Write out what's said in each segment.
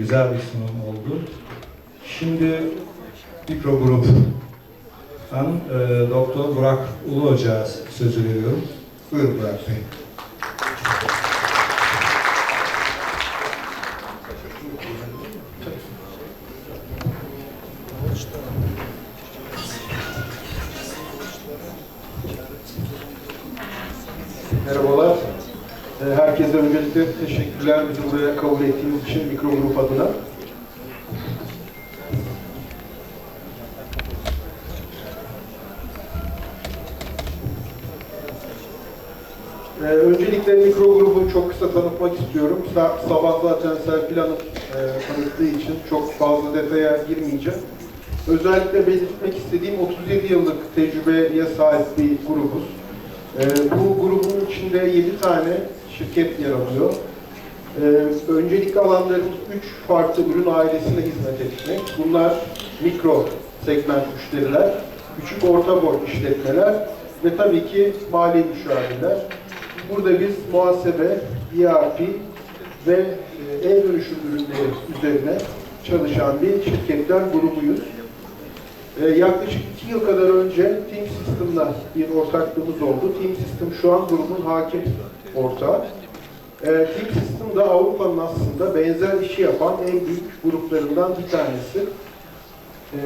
Güzel bir sunum oldu. Şimdi Mikro Grup'tan e, Doktor Burak Ulu Hoca'ya sözü veriyorum. Buyurun Burak Bey. Teşekkürler bizi buraya kabul ettiğiniz için mikro grup adına. Ee, öncelikle mikro grubu çok kısa tanıtmak istiyorum. Sa- sabah zaten Serpil Hanım e, tanıttığı için çok fazla detaya girmeyeceğim. Özellikle belirtmek istediğim 37 yıllık tecrübeye sahip bir grubuz. Ee, bu grubun içinde 7 tane şirket yer alıyor. Ee, öncelikli alanlarımız 3 farklı ürün ailesine hizmet etmek. Bunlar mikro segment müşteriler, küçük orta boy işletmeler ve tabii ki mali müşavirler. Burada biz muhasebe, ERP ve e, e-dönüşüm ürünleri üzerine çalışan bir şirketler grubuyuz. Ee, yaklaşık iki yıl kadar önce Team System'la bir ortaklığımız oldu. Team System şu an grubun hakim ortağı. Ee, Team System da Avrupa'nın aslında benzer işi yapan en büyük gruplarından bir tanesi. Ee,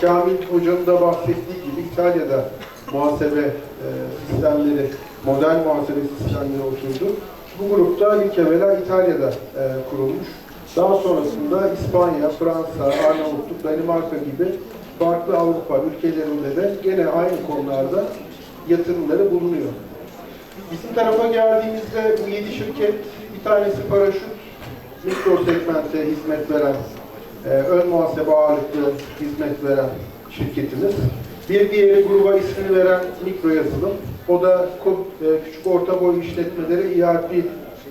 Kamil Hoca'nın da bahsettiği gibi İtalya'da muhasebe e, sistemleri, modern muhasebe sistemleri oturdu. Bu grupta ilk evvela İtalya'da e, kurulmuş. Daha sonrasında İspanya, Fransa, Arnavutluk, Danimarka gibi farklı Avrupa ülkelerinde de gene aynı konularda yatırımları bulunuyor. Bizim tarafa geldiğimizde bu 7 şirket, bir tanesi paraşüt, mikro segmente hizmet veren, e, ön muhasebe ağırlıklı hizmet veren şirketimiz. Bir diğeri gruba ismini veren mikro yazılım. O da e, küçük orta boy işletmelere ERP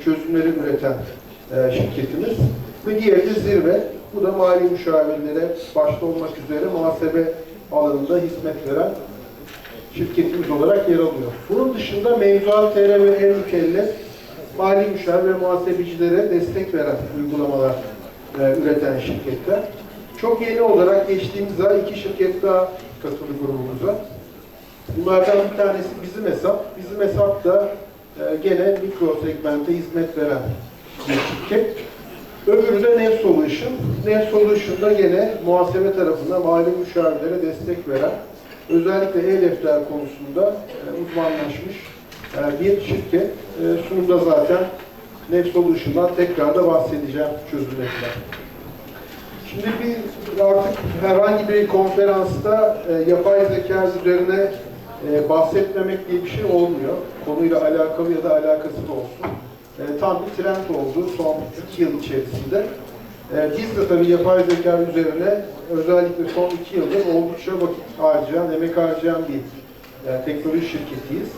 çözümleri üreten e, şirketimiz. Ve diğeri de zirve. Bu da mali müşavirlere başta olmak üzere muhasebe alanında hizmet veren şirketimiz olarak yer alıyor. Bunun dışında mevzuat TR ve en mükellef mali müşavir ve muhasebecilere destek veren uygulamalar e, üreten şirketler. Çok yeni olarak geçtiğimiz ay iki şirket daha katıldı grubumuza. Bunlardan bir tanesi bizim hesap. Bizim hesap da e, gene mikro segmente hizmet veren bir şirket. Öbürü de Net Solution. Net Solution gene muhasebe tarafında mali müşavirlere destek veren, özellikle e-defter konusunda e, uzmanlaşmış e, bir şirket. E, zaten Net Solution'dan tekrar da bahsedeceğim çözümlerinden. Şimdi biz artık herhangi bir konferansta e, yapay zeka üzerine e, bahsetmemek diye bir şey olmuyor. Konuyla alakalı ya da alakası da olsun. Tam bir trend oldu son iki yıl içerisinde. E, biz de tabii yapay zeka üzerine özellikle son iki yıldır oldukça vakit harcayan, emek harcayan bir e, teknoloji şirketiyiz.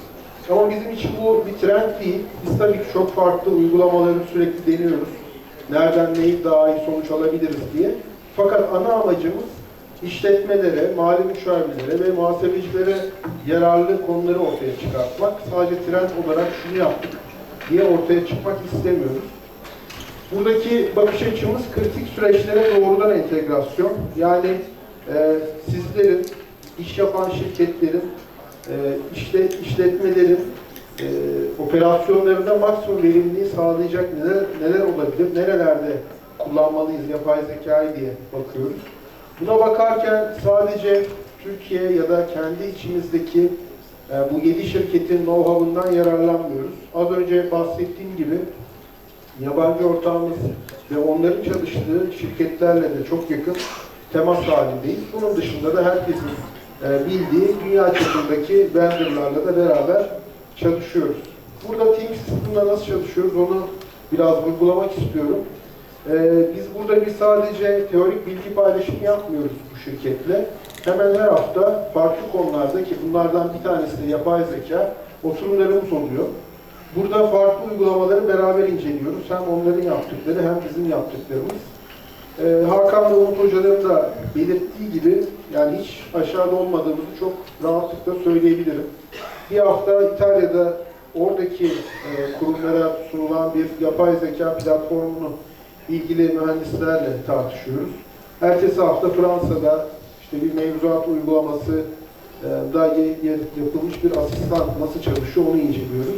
Ama bizim için bu bir trend değil. Biz tabii ki çok farklı uygulamaları sürekli deniyoruz. Nereden neyi daha iyi sonuç alabiliriz diye. Fakat ana amacımız işletmelere, mali müşavirlere ve muhasebecilere yararlı konuları ortaya çıkartmak. Sadece trend olarak şunu yaptık diye ortaya çıkmak istemiyoruz. Buradaki bakış açımız kritik süreçlere doğrudan entegrasyon. Yani e, sizlerin, iş yapan şirketlerin, e, işte, işletmelerin e, operasyonlarında maksimum verimliliği sağlayacak neler, neler olabilir, nerelerde kullanmalıyız yapay zekayı diye bakıyoruz. Buna bakarken sadece Türkiye ya da kendi içimizdeki e, bu 7 şirketin know-how'undan yararlanmıyoruz. Az önce bahsettiğim gibi yabancı ortağımız ve onların çalıştığı şirketlerle de çok yakın temas halindeyiz. Bunun dışında da herkesin e, bildiği dünya çapındaki vendorlarla da beraber çalışıyoruz. Burada Team System'da nasıl çalışıyoruz onu biraz vurgulamak istiyorum. E, biz burada bir sadece teorik bilgi paylaşımı yapmıyoruz bu şirketle. Hemen her hafta farklı konularda ki bunlardan bir tanesi de yapay zeka oturumlarımız oluyor. Burada farklı uygulamaları beraber inceliyoruz. Hem onların yaptıkları hem bizim yaptıklarımız. Ee, Hakan ve Umut hocaların da belirttiği gibi yani hiç aşağıda olmadığımızı çok rahatlıkla söyleyebilirim. Bir hafta İtalya'da oradaki e, kurumlara sunulan bir yapay zeka platformunu ilgili mühendislerle tartışıyoruz. Ertesi hafta Fransa'da işte bir mevzuat uygulaması e, da yapılmış bir asistan nasıl çalışıyor onu inceliyoruz.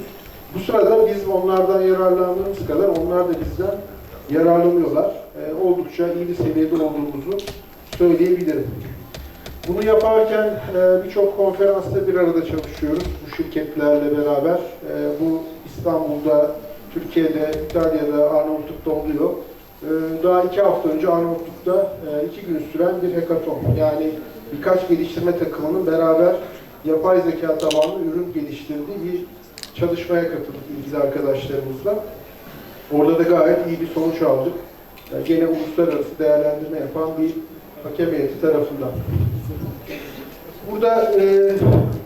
Bu sırada biz onlardan yararlandığımız kadar onlar da bizden yararlanıyorlar. E, oldukça iyi bir seviyede olduğumuzu söyleyebilirim. Bunu yaparken e, birçok konferansta bir arada çalışıyoruz bu şirketlerle beraber. E, bu İstanbul'da, Türkiye'de, İtalya'da, Arnavutluk'ta oluyor. E, daha iki hafta önce Arnavutluk'ta e, iki gün süren bir hackathon. Yani birkaç geliştirme takımının beraber yapay zeka tabanlı ürün geliştirdiği bir çalışmaya katıldık ilgili arkadaşlarımızla. Orada da gayet iyi bir sonuç aldık. Yani gene uluslararası değerlendirme yapan bir hakem heyeti tarafından. Burada e,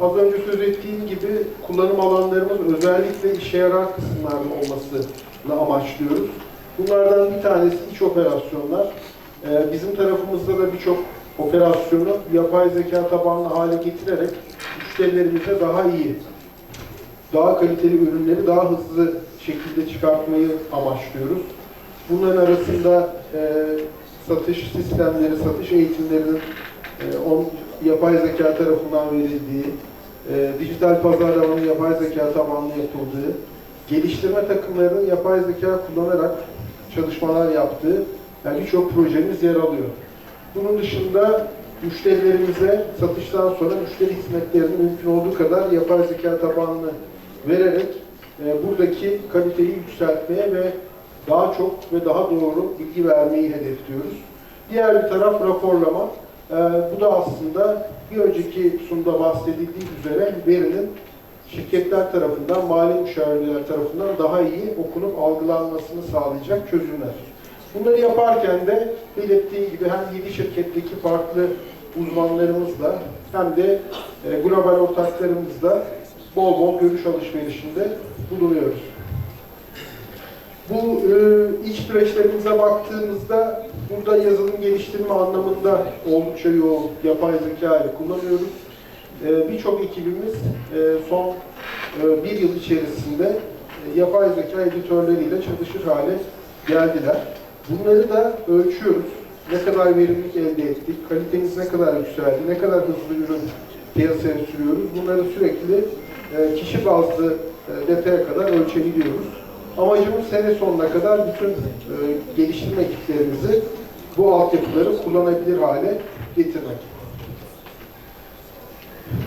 az önce söz ettiğim gibi kullanım alanlarımız özellikle işe yarar kısımlarda olmasını amaçlıyoruz. Bunlardan bir tanesi iç operasyonlar. E, bizim tarafımızda da birçok operasyonu yapay zeka tabanlı hale getirerek müşterilerimize daha iyi, daha kaliteli ürünleri daha hızlı şekilde çıkartmayı amaçlıyoruz. Bunların arasında e, satış sistemleri, satış eğitimlerinin e, on, yapay zeka tarafından verildiği, e, dijital pazarlamanın yapay zeka tabanlı yapıldığı, geliştirme takımlarının yapay zeka kullanarak çalışmalar yaptığı yani birçok projemiz yer alıyor. Bunun dışında müşterilerimize satıştan sonra müşteri hizmetlerini mümkün olduğu kadar yapay zeka tabanlı vererek e, buradaki kaliteyi yükseltmeye ve daha çok ve daha doğru bilgi vermeyi hedefliyoruz. Diğer bir taraf raporlama. Ee, bu da aslında bir önceki sunumda bahsedildiği üzere verinin şirketler tarafından, mali müşavirler tarafından daha iyi okunup algılanmasını sağlayacak çözümler. Bunları yaparken de belirttiği gibi hem 7 şirketteki farklı uzmanlarımızla hem de e, global ortaklarımızla bol bol görüş alışverişinde bulunuyoruz. Bu e, iç süreçlerimize baktığımızda burada yazılım geliştirme anlamında oldukça yoğun yapay zeka ile kullanıyoruz. E, Birçok ekibimiz e, son e, bir yıl içerisinde e, yapay zeka editörleriyle çalışır hale geldiler. Bunları da ölçüyoruz. Ne kadar verimlilik elde ettik, kalitemiz ne kadar yükseldi, ne kadar hızlı ürün piyasaya sürüyoruz. Bunları sürekli kişi bazlı e, detaya kadar ölçebiliyoruz. Amacımız sene sonuna kadar bütün e, geliştirme ekiplerimizi bu altyapıları kullanabilir hale getirmek.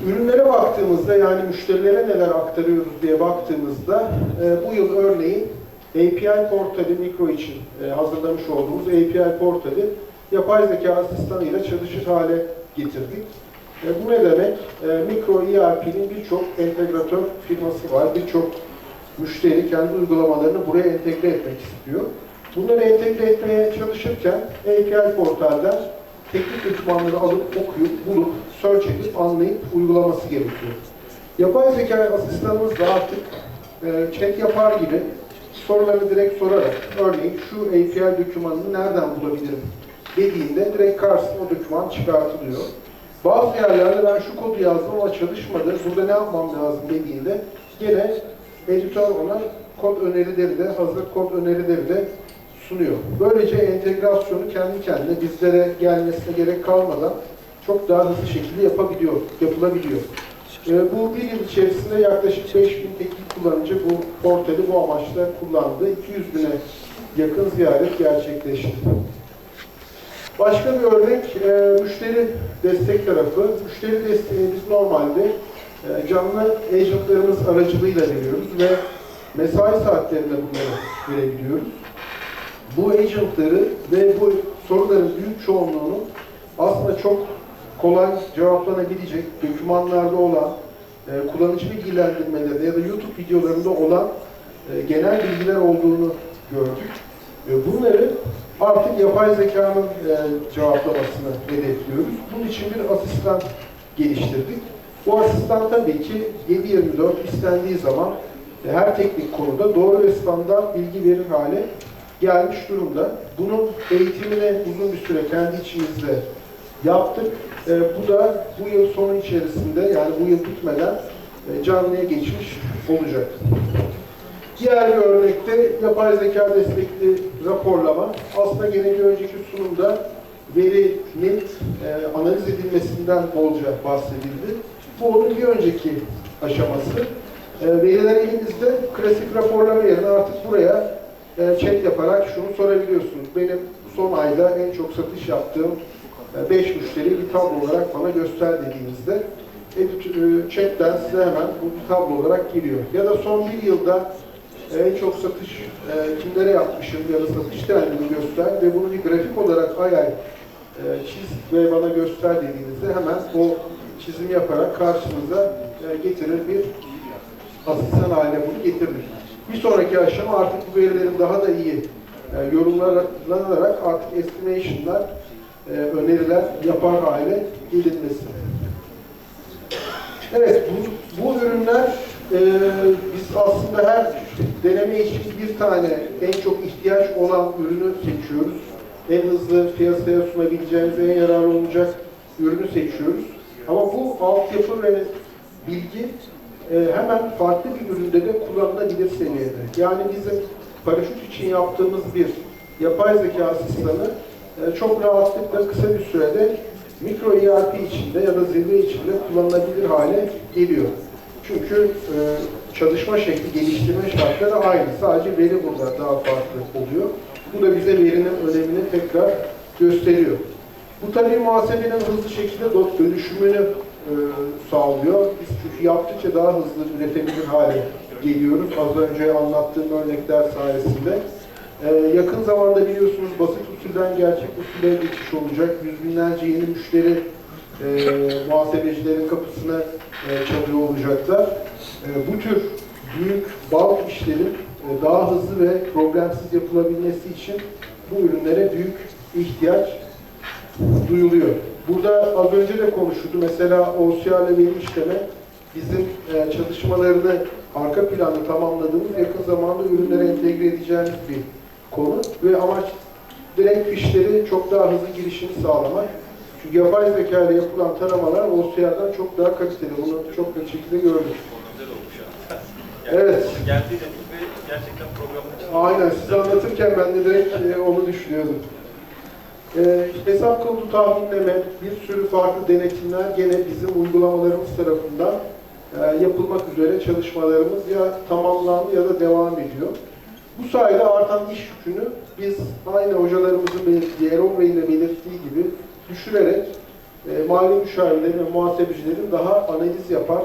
Ürünlere baktığımızda yani müşterilere neler aktarıyoruz diye baktığımızda e, bu yıl örneğin API portali mikro için e, hazırlamış olduğumuz API portali yapay zeka asistanıyla çalışır hale getirdik. E, bu ne demek? E, mikro ERP'nin birçok entegratör firması var, birçok müşteri kendi uygulamalarını buraya entegre etmek istiyor. Bunları entegre etmeye çalışırken API portalden teknik dokümanları alıp okuyup, bulup, search edip, anlayıp uygulaması gerekiyor. Yapay zeka asistanımız da artık e, chat yapar gibi soruları direkt sorarak, örneğin şu API dokümanını nereden bulabilirim dediğinde direkt karşısına o doküman çıkartılıyor. Bazı yerlerde ben şu kodu yazdım ama çalışmadı, burada ne yapmam lazım dediğinde gene editör ona kod önerileri de, hazır kod önerileri de sunuyor. Böylece entegrasyonu kendi kendine bizlere gelmesine gerek kalmadan çok daha hızlı şekilde yapabiliyor, yapılabiliyor. Ee, bu bir yıl içerisinde yaklaşık 5000 teknik kullanıcı bu portali bu amaçla kullandı. 200 bine yakın ziyaret gerçekleşti. Başka bir örnek e, müşteri destek tarafı. Müşteri desteğini biz normalde e, canlı agentlarımız aracılığıyla veriyoruz ve mesai saatlerinde bunları verebiliyoruz. Bu agentları ve bu soruların büyük çoğunluğunu aslında çok kolay cevaplanabilecek dokümanlarda olan e, kullanıcı bilgilendirmelerinde ya da YouTube videolarında olan e, genel bilgiler olduğunu gördük. E, bunları artık yapay zekanın e, cevaplamasını hedefliyoruz. Bunun için bir asistan geliştirdik. Bu asistan tabii ki 7-24 istendiği zaman e, her teknik konuda doğru ve standart bilgi verir hale gelmiş durumda. Bunun eğitimini uzun bir süre kendi içimizde yaptık. E, bu da bu yıl sonu içerisinde yani bu yıl bitmeden e, canlıya geçmiş olacak. Diğer bir örnekte yapay zeka destekli raporlama. Aslında gene bir önceki sunumda verinin e, analiz edilmesinden bolca bahsedildi. Bu onun bir önceki aşaması. E, veriler elimizde klasik raporlama yerine artık buraya e, chat yaparak şunu sorabiliyorsunuz. Benim son ayda en çok satış yaptığım 5 müşteri bir tablo olarak bana göster dediğinizde edit, e, chatten size hemen bu tablo olarak geliyor. Ya da son bir yılda en çok satış e, kimlere yapmışım ya da satış trendini göster ve bunu bir grafik olarak ay e, çiz ve bana göster dediğinizde hemen o çizimi yaparak karşınıza e, getirir bir asistan haline bunu getirir. Bir sonraki aşama artık bu verilerin daha da iyi e, yorumlanarak artık estimation'lar, e, öneriler yapar hale gelinmesi. Evet, bu, bu ürünler e, biz aslında her deneme için bir tane en çok ihtiyaç olan ürünü seçiyoruz. En hızlı piyasaya sunabileceğimiz, en yararlı olacak ürünü seçiyoruz. Ama bu altyapı ve bilgi e, hemen farklı bir üründe de kullanılabilir seviyede. Yani bizim paraşüt için yaptığımız bir yapay zeka asistanı e, çok rahatlıkla kısa bir sürede mikro ERP içinde ya da zirve içinde kullanılabilir hale geliyor. Çünkü e, çalışma şekli, geliştirme şartları aynı. Sadece veri burada daha farklı oluyor. Bu da bize verinin önemini tekrar gösteriyor. Bu tabii muhasebenin hızlı şekilde dönüşümünü e, sağlıyor. Biz çünkü yaptıkça daha hızlı üretebilir hale geliyoruz. Az önce anlattığım örnekler sayesinde. Ee, yakın zamanda biliyorsunuz basit usulden gerçek usule geçiş olacak. Yüz binlerce yeni müşteri e, muhasebecilerin kapısına e, çalıyor olacaklar. E, bu tür büyük bulk işlerin e, daha hızlı ve problemsiz yapılabilmesi için bu ürünlere büyük ihtiyaç duyuluyor. Burada az önce de konuşuldu. Mesela ile veri işleme bizim e, çalışmalarını arka planda tamamladığımız yakın zamanda ürünlere entegre edeceğimiz bir konu ve amaç direkt fişleri çok daha hızlı girişini sağlamak. Çünkü yapay zeka ile yapılan taramalar OCR'dan çok daha kaliteli. Bunu çok net şekilde gördük. Evet. Gerçekten programın. Aynen size anlatırken ben de direkt e, onu düşünüyordum. E, hesap kodu tahminleme, bir sürü farklı denetimler gene bizim uygulamalarımız tarafından e, yapılmak üzere çalışmalarımız ya tamamlandı ya da devam ediyor. Bu sayede artan iş yükünü biz aynı hocalarımızın belirttiği, Erol Bey'in de belirttiği gibi düşürerek e, mali müşavirlerin ve muhasebecilerin daha analiz yapar,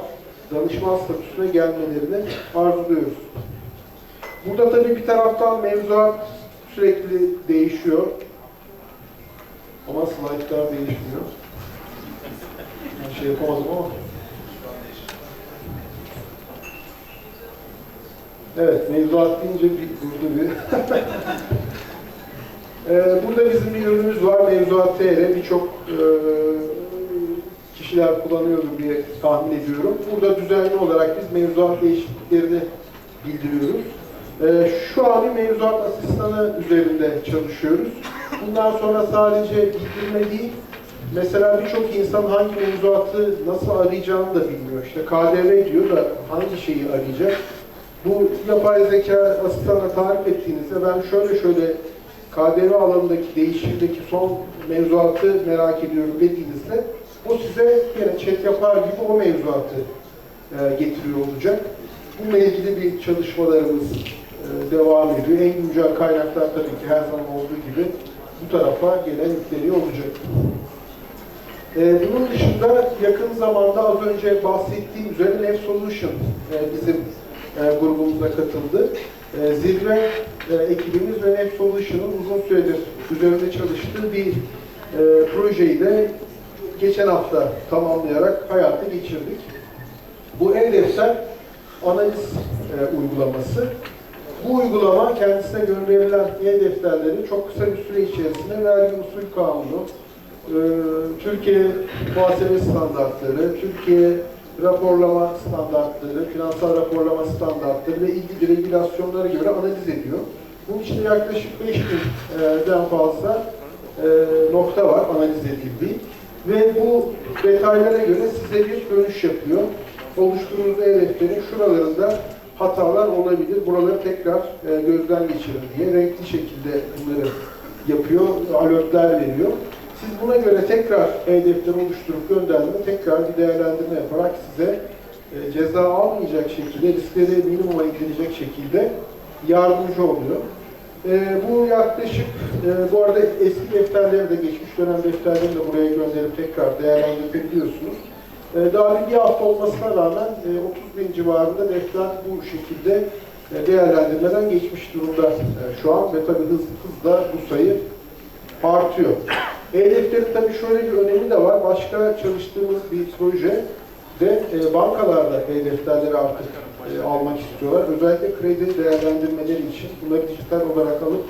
danışman statüsüne gelmelerini arzuluyoruz. Burada tabii bir taraftan mevzuat sürekli değişiyor. Ama slaytlar değişmiyor. Ben şey yapamadım ama. Evet, mevzuat deyince bir durdu bir. Ee, burada bizim bir ürünümüz var, mevzuat TR. Birçok e, kişiler kullanıyordur diye tahmin ediyorum. Burada düzenli olarak biz mevzuat değişikliklerini bildiriyoruz. Ee, şu an bir mevzuat asistanı üzerinde çalışıyoruz. Bundan sonra sadece bildirme değil, mesela birçok insan hangi mevzuatı nasıl arayacağını da bilmiyor. İşte KDV diyor da hangi şeyi arayacak? Bu yapay zeka asistanına tarif ettiğinizde ben şöyle şöyle KDV alanındaki değişimdeki son mevzuatı merak ediyorum dediğinizde o size yine chat yapar gibi o mevzuatı e, getiriyor olacak. Bununla ilgili bir çalışmalarımız e, devam ediyor. En güncel kaynaklar tabii ki her zaman olduğu gibi bu tarafa gelen yükleniyor olacak. E, bunun dışında yakın zamanda az önce bahsettiğim üzere Net Solution e, bizim e, grubumuza katıldı. E, zirve e, ekibimiz ve Net Solution'ın uzun süredir üzerinde çalıştığı bir e, projeyi de geçen hafta tamamlayarak hayata geçirdik. Bu e-defter analiz e, uygulaması. Bu uygulama kendisine gönderilen e-defterleri çok kısa bir süre içerisinde vergi usul kanunu, e, Türkiye muhasebe standartları, Türkiye raporlama standartları, finansal raporlama standartları ve ilgili regülasyonlara göre analiz ediyor. Bunun için yaklaşık 5000'den fazla e, nokta var analiz edildiği ve bu detaylara göre size bir dönüş yapıyor. Oluşturduğunuz e-defterin şuralarında hatalar olabilir. Buraları tekrar e, gözden geçirin diye renkli şekilde bunları yapıyor, alertler veriyor. Siz buna göre tekrar e-defter oluşturup gönderdiğinde tekrar bir değerlendirme yaparak size e, ceza almayacak şekilde, riskleri minimuma indirecek şekilde yardımcı oluyor. E, bu yaklaşık, e, bu arada eski defterleri de, geçmiş dönem defterlerini de buraya gönderip tekrar değerlendirebiliyorsunuz. E, daha bir, hafta olmasına rağmen e, 30 bin civarında defter bu şekilde e, değerlendirmeden geçmiş durumda e, şu an ve tabii hız, hızla bu sayı artıyor. E-defterin tabii şöyle bir önemi de var. Başka çalıştığımız bir proje ve e, bankalarda e-defterleri artık e, almak istiyorlar. Özellikle kredi değerlendirmeleri için bunları dijital olarak alıp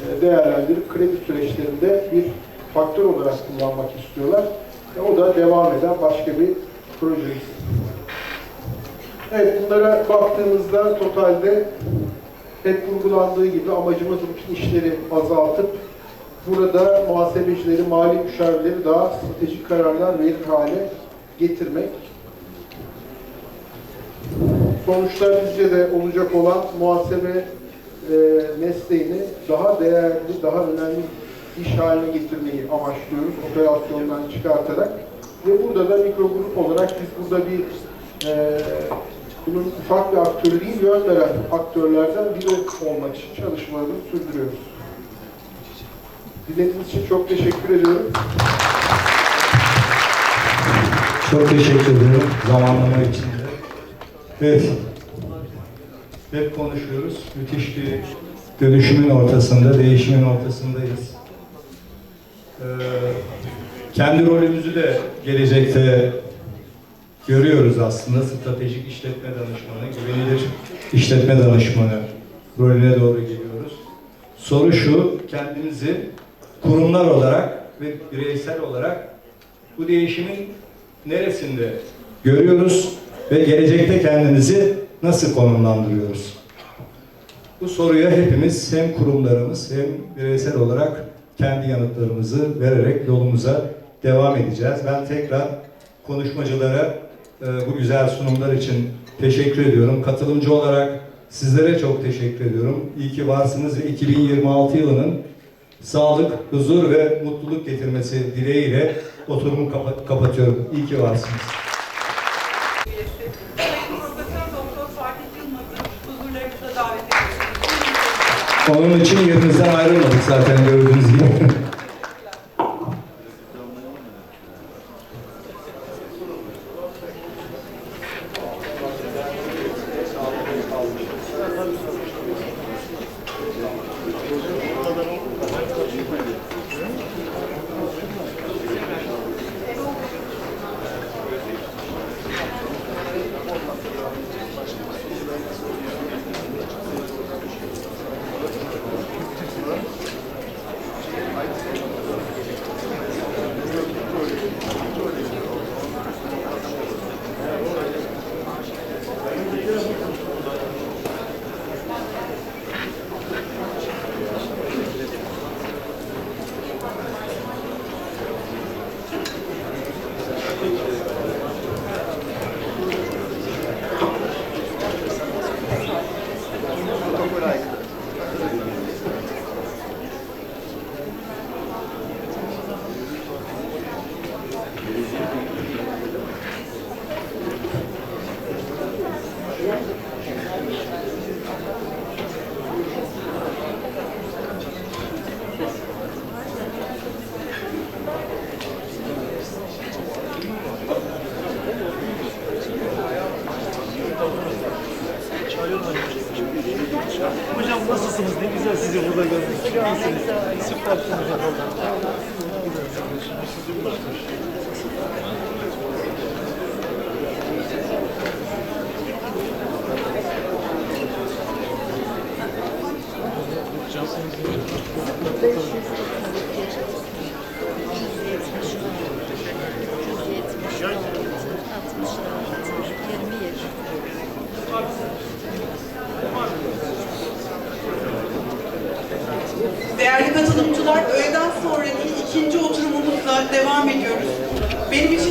e, değerlendirip kredi süreçlerinde bir faktör olarak kullanmak istiyorlar. E, o da devam eden başka bir projemiz. Evet bunlara baktığımızda totalde hep vurgulandığı gibi amacımız rutin işleri azaltıp burada muhasebecileri, mali müşavirleri daha stratejik kararlar verir hale getirmek. Sonuçta bizce de olacak olan muhasebe e, mesleğini daha değerli, daha önemli iş haline getirmeyi amaçlıyoruz operasyondan çıkartarak. Ve burada da mikro grup olarak biz burada bir e, bunun ufak bir aktörü değil, yön veren aktörlerden biri olmak için çalışmalarımızı sürdürüyoruz. Dinlediğiniz için çok teşekkür ediyorum. Çok teşekkür ederim zamanlama için. Evet. Hep konuşuyoruz. Müthiş bir dönüşümün ortasında, değişimin ortasındayız. Ee, kendi rolümüzü de gelecekte görüyoruz aslında. Stratejik işletme danışmanı, güvenilir işletme danışmanı rolüne doğru geliyoruz. Soru şu, kendimizi kurumlar olarak ve bireysel olarak bu değişimin neresinde görüyoruz ve gelecekte kendimizi nasıl konumlandırıyoruz? Bu soruya hepimiz hem kurumlarımız hem bireysel olarak kendi yanıtlarımızı vererek yolumuza devam edeceğiz. Ben tekrar konuşmacılara e, bu güzel sunumlar için teşekkür ediyorum. Katılımcı olarak sizlere çok teşekkür ediyorum. İyi ki varsınız ve 2026 yılının sağlık, huzur ve mutluluk getirmesi dileğiyle oturumu kapa- kapatıyorum. İyi ki varsınız. Onun için yerinizden ayrılmadık zaten gördüğünüz gibi. Güzel sizi burada gördük. İyisiniz. Süpersiniz hocam. Değerli katılımcılar, öğleden sonraki ikinci oturumumuzla devam ediyoruz. Benim için